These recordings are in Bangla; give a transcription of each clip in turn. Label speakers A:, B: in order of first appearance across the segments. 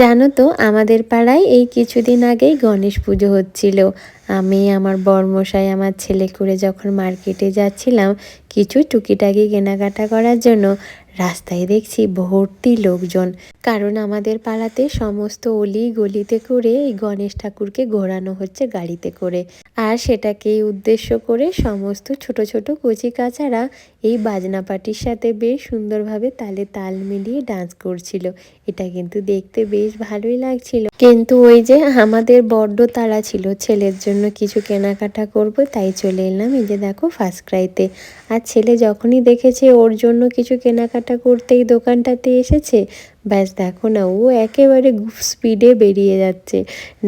A: জানো তো আমাদের পাড়ায় এই কিছুদিন আগেই গণেশ পুজো হচ্ছিল। আমি, আমার বরমশাই, আমার ছেলে করে যখন মার্কেটে যাচ্ছিলাম কিছু টুকিটাকি কেনাকাটা করার জন্য, রাস্তায় দেখছি ভর্তি লোকজন। কারণ আমাদের পাড়াতে সমস্ত অলি গলিতে করে এই গণেশ ঠাকুরকে ঘোরানো হচ্ছে গাড়িতে করে। আর সেটাকেই উদ্দেশ্য করে সমস্ত ছোট ছোট কচি কাচারা এই বাজনা পাটির সাথে বেশ সুন্দরভাবে তালে তাল মিলিয়ে ডান্স করছিল। এটা কিন্তু দেখতে বেশ ভালোই লাগছিল। কিন্তু ওই যে আমাদের বড্ড তাড়া ছিল ছেলের জন্য। কিছু কেনাকাটা করব, তাই চলে এলাম। এই যে দেখো ফার্স্ট ক্রাইতে আর ছেলে যখনই দেখেছে ওর জন্য কিছু কেনাকাটা করতেই দোকানটাতে এসেছে, ব্যাস দেখো না, ও একেবারে স্পিডে বেরিয়ে যাচ্ছে।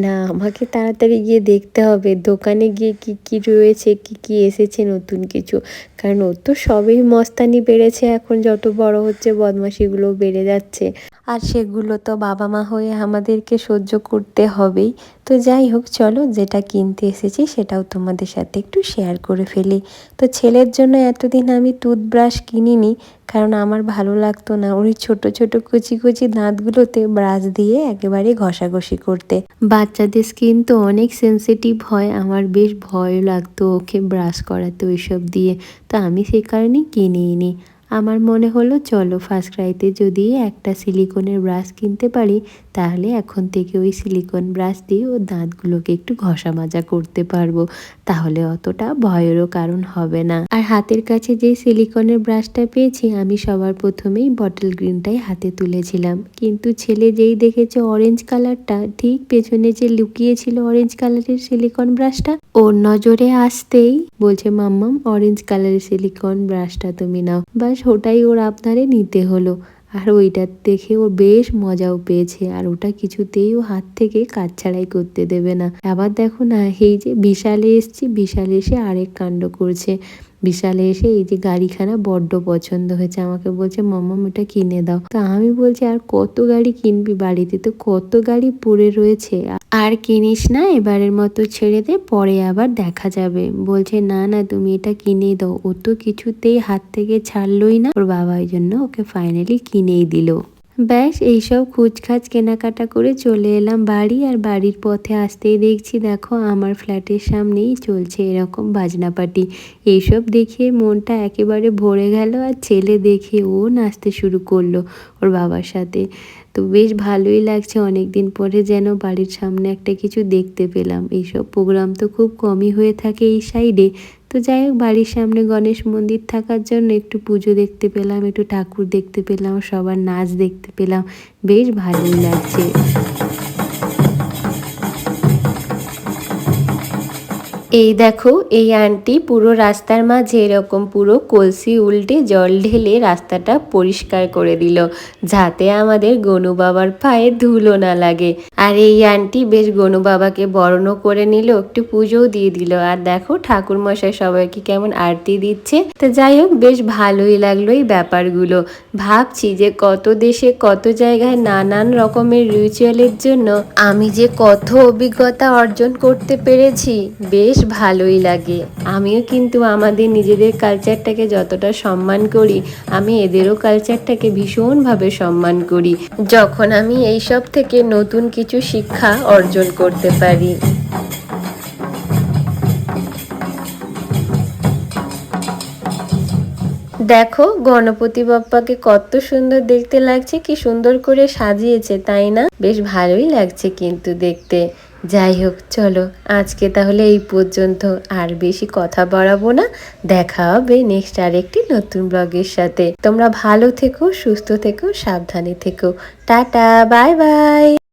A: না, আমাকে তাড়াতাড়ি গিয়ে দেখতে হবে, দোকানে গিয়ে কি কি রয়েছে, কি কি এসেছে নতুন কিছু। কারণ ওর তো সবই মস্তানি বেড়েছে এখন, যত বড় হচ্ছে বদমাশিগুলো বেড়ে যাচ্ছে। আর সেগুলো তো বাবা মা হয়ে আমাদেরকে সহ্য করতে হবেই। তো যাই হোক, চলো যেটা কিনতে এসেছি সেটাও তোমাদের সাথে একটু শেয়ার করে ফেলি। তো ছেলের জন্য এতদিন আমি টুথব্রাশ কিনিনি, কারণ আমার ভালো লাগতো না। ওই ছোট ছোট, কুচি কুচি দাঁতগুলোতে ব্রাশ দিয়ে একেবারে ঘষাঘষি করতে। বাচ্চাদের স্কিন তো অনেক সেন্সিটিভ হয়, আমার বেশ ভয় লাগতো ওকে ব্রাশ করাতে ওইসব দিয়ে। তো আমি সেই কারণেই কিনিই নি আমার মনে হলো, চলো ফার্স্ট ক্রাইতে যদি একটা সিলিকনের ব্রাশ কিনতে পারি, তাহলে এখন থেকে ওই সিলিকন ব্রাশ দিয়ে ও দাঁতগুলোকে একটু ঘষা মাজা করতে পারব। তাহলে অতটা ভয়েরও কারণ হবে না। আর হাতের কাছে যে সিলিকনের ব্রাশটা পেয়েছি, আমি সবার প্রথমেই বটল গ্রিনটাই হাতে তুলেছিলাম। কিন্তু ছেলে যেই দেখেছে অরেঞ্জ কালারটা ঠিক পেছনে যে লুকিয়েছিল অরেঞ্জ কালারের সিলিকন ব্রাশটা ওর নজরে আসতেই বলছে, মাম্মাম অরেঞ্জ কালারের সিলিকন ব্রাশটা তুমি নাও। বাস ওটাই ওর আপনারে নিতে হলো। আর ওইটা দেখে ও বেশ মজাও পেয়েছে। আর ওটা কিছুতেই ও হাত থেকে কাজ ছাড়াই করতে দেবে না। আবার দেখো না, এই যে বিশালে এসছি, বিশালে এসে আরেক কাণ্ড করছে। বিশালে এসে এই যে গাড়িখানা বড্ড পছন্দ হয়েছে, আমাকে বলছে মাম্মাম ওটা কিনে দাও। তা আমি বলছি, আর কত গাড়ি কিনবি বাড়িতে? তো কত গাড়ি পড়ে রয়েছে? আর কিনিস না, এবারের মতো ছেড়ে দে, পরে আবার দেখা যাবে। বলছে, না না, তুমি এটা কিনে দাও। ও তো কিছুতেই হাত থেকে ছাড়লোই না। ওর বাবা ওই জন্য ওকে ফাইনালি কিনেই দিল। ব্যাস, এইসব খুচখাচ কেনাকাটা করে চলে এলাম বাড়ি আর বাড়ির পথে আসতেই দেখছি, দেখো আমার ফ্ল্যাটের সামনেই চলছে এরকম বাজনা পার্টি। এইসব দেখে মনটা একেবারে ভরে গেল আর ছেলে দেখে ও নাচতে শুরু করল ওর বাবার সাথে। তো বেশ ভালোই লাগছে অনেক দিন পরে যেন বাড়ির সামনে একটা কিছু দেখতে পেলাম। এইসব প্রোগ্রাম তো খুব কমই হয়ে থাকে এই সাইডে। তো যাই হোক, বাড়ির সামনে গণেশ মন্দির থাকার জন্য একটু পুজো দেখতে পেলাম, একটু ঠাকুর দেখতে পেলাম, সবার নাচ দেখতে পেলাম। বেশ ভালোই লাগছে। এই দেখো, এই আন্টি পুরো রাস্তার মাঝে এরকম পুরো কলসি উল্টে জল ঢেলে রাস্তাটা পরিষ্কার করে দিল, যাতে আমাদের গনু বাবার পায়ে ধুলো না লাগে। আর এই আন্টি বেশ গনু বাবাকে বরণও করে নিল, একটু পুজোও দিয়ে দিল। আর দেখো ঠাকুর মশাই সবাইকে কেমন আরতি দিচ্ছে। তো যাই হোক, বেশ ভালোই লাগল এই ব্যাপারগুলো। ভাবছি যে কত দেশে কত জায়গায় নানান রকমের রিচুয়ালের জন্য আমি যে কত অভিজ্ঞতা অর্জন করতে পেরেছি, বেশ ভালোই লাগে। আমিও কিন্তু আমাদের নিজেদের কালচারটাকে যতটা সম্মান করি, আমি এদেরও কালচারটাকে ভীষণভাবে সম্মান করি। যখন আমি এইসব থেকে নতুন কিছু শিক্ষা অর্জন করতে পারি। দেখো, গণপতি বাপ্পাকে কত সুন্দর দেখতে লাগছে, কি সুন্দর করে সাজিয়েছে, তাই না? বেশ ভালোই লাগছে কিন্তু দেখতে। যাই হোক, চলো, আজকে তাহলে এই পর্যন্ত। আর বেশি কথা বাড়াবো না। দেখা হবে নেক্সট আরেকটি নতুন ব্লগের সাথে। তোমরা ভালো থেকো, সুস্থ থেকো, সাবধানে থেকো। Tata bye bye